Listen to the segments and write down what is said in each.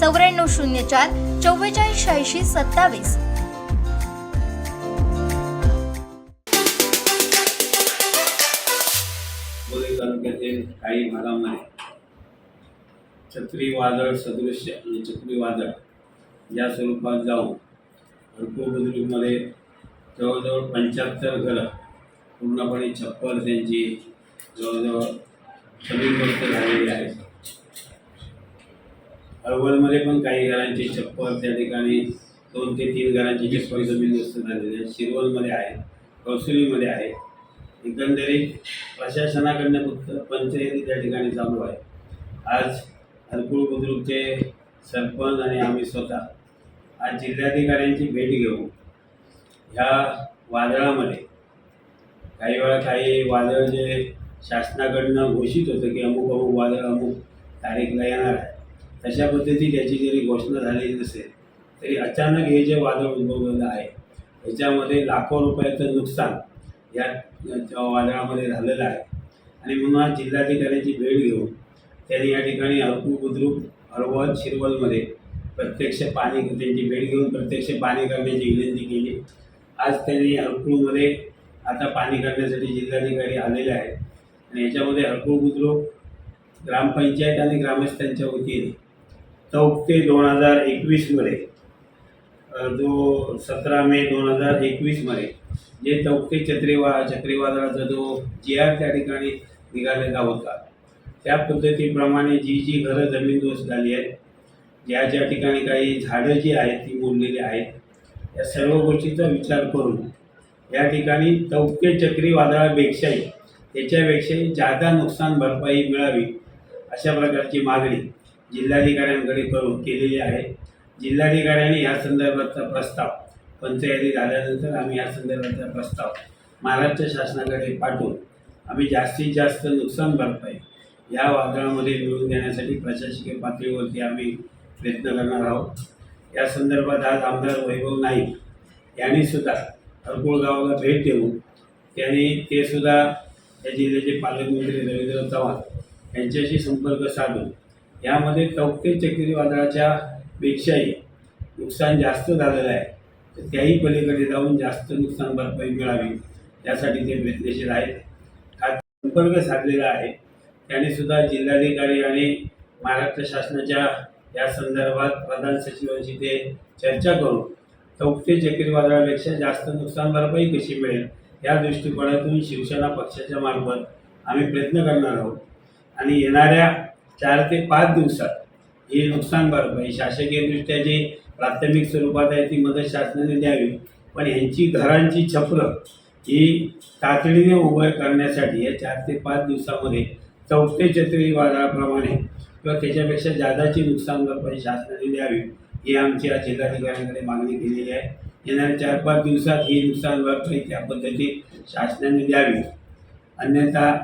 चौऱ्याण्णव शून्य चार चव्वेचाळीस शहाऐंशी सत्तावीस तालुक्यातील काही भागामध्ये चक्रीवादळ सदृश्य आणि चक्रीवादळ या स्वरूपात जाऊन भरपूर बुद्रुकमध्ये जवळजवळ पंच्याहत्तर घरं पूर्णपणे छप्पर त्यांची जवळजवळ क्षतिग्रस्त झालेली आहेत. अरवलमध्ये पण काही घरांची छप्पर त्या ठिकाणी दोन ते तीन घरांची छप्पर जमीनदोस्त झालेली आहे शिरवलमध्ये आहे कौसुलीमध्ये आहे एकंदरीत प्रशासनाकडनं फक्त पंचायती त्या ठिकाणी चालू आहे. आज हरकुळ बुद्रुकचे सरपंच आणि आम्ही स्वतः आज जिल्हाधिकाऱ्यांची भेट घेऊ ह्या वादळामध्ये काही वेळा काही वादळ जे शासनाकडनं घोषित होतं की अमुक अमुक वादळ अमुक तारीखला येणार आहे. तशा पद्धती त्याची जरी घोषणा झालेली नसेल तरी अचानक हे जे वादळ उद्भवलेलं आहे याच्यामध्ये लाखो रुपयाचं नुकसान या वादळामध्ये झालेलं आहे. आणि म्हणून आज जिल्हाधिकाऱ्यांची भेट घेऊन त्यांनी या ठिकाणी अरकू बुद्रुक हरवल शिरवलमध्ये प्रत्यक्ष पाणी त्यांची भेट घेऊन प्रत्यक्ष पाणी करण्याची विनंती केली. आज त्यांनी हरकुळमध्ये आता पाणी करण्यासाठी जिल्हाधिकारी आलेले आहेत. आणि याच्यामध्ये हरकुळ बुद्रुक ग्रामपंचायत आणि ग्रामस्थांच्या वतीने चौक ते दोन हजार एकवीसमध्ये जो सतरा मे दोन हजार एकवीसमध्ये जे चौकते चक्रीवा चक्रीवादळाचा जो जी आर त्या ठिकाणी निघालेला होता. त्या पद्धतीप्रमाणे जी जी घरं जमीनदोस्त झाली आहेत ज्या ज्या ठिकाणी काही झाडं जी आहेत ती मोडलेली आहेत या सर्व गोष्टीचा विचार करून या ठिकाणी चौके चक्रीवादळापेक्षाही त्याच्यापेक्षाही जादा नुकसान भरपाई मिळावी अशा प्रकारची मागणी जिल्हाधिकाऱ्यांकडे करून केलेली आहे. जिल्हाधिकाऱ्यांनी या संदर्भातचा प्रस्ताव पंचायती झाल्यानंतर आम्ही या संदर्भातचा प्रस्ताव महाराष्ट्र शासनाकडे पाठवून आम्ही जास्तीत जास्त नुकसान भरपाई या वादळामध्ये मिळवून देण्यासाठी प्रशासकीय पातळीवरती आम्ही प्रयत्न करणार आहोत. या संदर्भात आज आमदार वैभव नाईक यांनी सुद्धा हरकुळ गावाला भेट देऊन त्यांनी ते सुद्धा या जिल्ह्याचे पालकमंत्री रवींद्र चव्हाण यांच्याशी संपर्क साधून यामध्ये टौक्ते चक्रीवादळाच्या पेक्षाही नुकसान जास्त झालेलं आहे. तर त्याही पलीकडे जाऊन जास्त नुकसान भरपाई मिळावी यासाठी ते प्रयत्नशील आहेत. हा संपर्क साधलेला आहे. त्याने सुद्धा जिल्हाधिकारी आणि महाराष्ट्र शासनाच्या या संदर्भात प्रधान सचिवांशी ते चर्चा करून चौकते चक्रीवादळापेक्षा जास्त नुकसान भरपाई कशी मिळेल या दृष्टिकोनातून शिवसेना पक्षाच्या मार्फत आम्ही प्रयत्न करणार आहोत. आणि येणाऱ्या चार ते पाच दिवसात. हे नुकसान भरपाई म्हणजे शासकीयदृष्ट्या जी प्राथमिक स्वरूपात आहे ती मदत शासनाने द्यावी. पण ह्यांची घरांची छपरं ही तातडीने उभं करण्यासाठी या चार ते पाच दिवसामध्ये चौथे चक्रीवादळाप्रमाणे किंवा त्याच्यापेक्षा जादाची नुकसान भरपाई म्हणजे शासनाने द्यावी ही आमची आज जिल्हाधिकाऱ्यांकडे मागणी केलेली आहे. येणाऱ्या चार पाच दिवसात ही नुकसान भरपाई त्या पद्धतीत शासनाने द्यावी. अन्यथा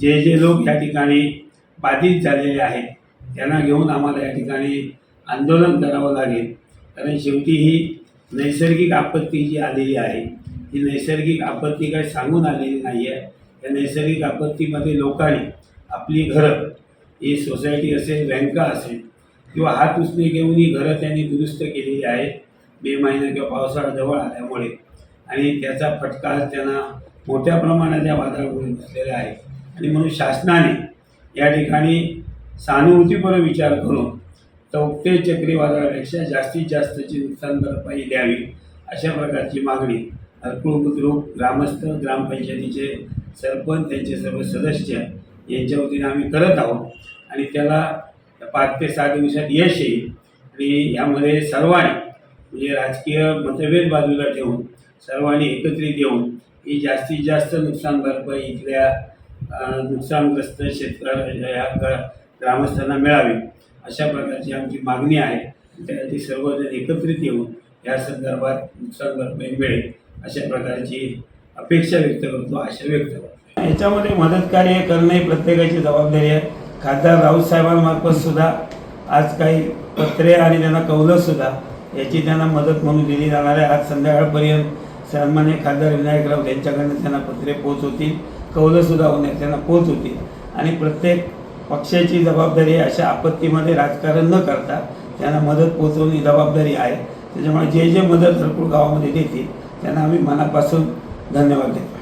जे जे लोक या ठिकाणी बाधित झालेले आहेत. त्यांना घेऊन आम्हाला या ठिकाणी आंदोलन करावं लागेल. कारण शेवटी ही नैसर्गिक आपत्ती जी आलेली आहे ही नैसर्गिक आपत्ती काही सांगून आलेली नाही आहे या नैसर्गिक आपत्तीमध्ये लोकांनी आपली घरं ही सोसायटी असेल बँका असेल किंवा हात उसने घेऊन ही घरं त्यांनी दुरुस्त केलेली आहेत मे महिना किंवा पावसाळा जवळ आल्यामुळे. आणि त्याचा फटका त्यांना मोठ्या प्रमाणात या वादळामुळे बसलेला आहे. आणि म्हणून शासनाने या ठिकाणी सहानुभूतीपर विचार करून चौथे चक्रीवादळापेक्षा जास्तीत जास्तची नुकसान भरपाई द्यावी अशा प्रकारची मागणी हरकुळ बुद्रुक ग्रामस्थ ग्रामपंचायतीचे सरपंच त्यांचे सर्व सदस्य यांच्या वतीने आम्ही करत आहोत. आणि त्याला पाच ते सहा दिवसात यश येईल. आणि यामध्ये सर्वांनी म्हणजे राजकीय मतभेद बाजूला ठेवून सर्वांनी एकत्रित येऊन ही जास्तीत जास्त नुकसान भरपाई इथल्या नुकसानग्रस्त शेतकऱ्या म्हणजे या ग- ग्रामस्थांना मिळावी अशा प्रकारची आमची मागणी आहे. त्यासाठी सर्वजण एकत्रित येऊन या संदर्भात नुकसान भरपाई मिळेल अशा प्रकारची अपेक्षा व्यक्त करतो आशा व्यक्त करतो. याच्यामध्ये मदत कार्य करणं ही प्रत्येकाची जबाबदारी आहे. खासदार राऊत साहेबांमार्फत सुद्धा आज काही पत्रे आणि त्यांना कौलं सुद्धा याची त्यांना मदत म्हणून दिली जाणार आहे. आज संध्याकाळपर्यंत सन्मान्य खासदार विनायक राऊत यांच्याकडनं त्यांना पत्रे पोहोचवतील. होतील कौलंसुद्धा होण्यात त्यांना पोच होतील आणि प्रत्येक पक्षाची जबाबदारी अशा आपत्तीमध्ये राजकारण न करता त्यांना मदत पोचवणे ही जबाबदारी आहे. त्याच्यामुळे जे जे मदत हरपूळ गावामध्ये देतील त्यांना आम्ही मनापासून धन्यवाद देतो.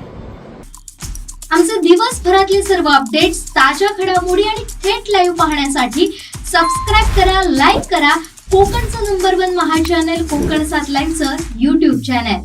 आमचे दिवसभरातले सर्व अपडेट्स ताज्या घडामोडी आणि थेट लाईव्ह पाहण्यासाठी सबस्क्राईब करा लाईक करा. कोकणचं number one Maha channel Konkan सात लाईनचं युट्यूब चॅनल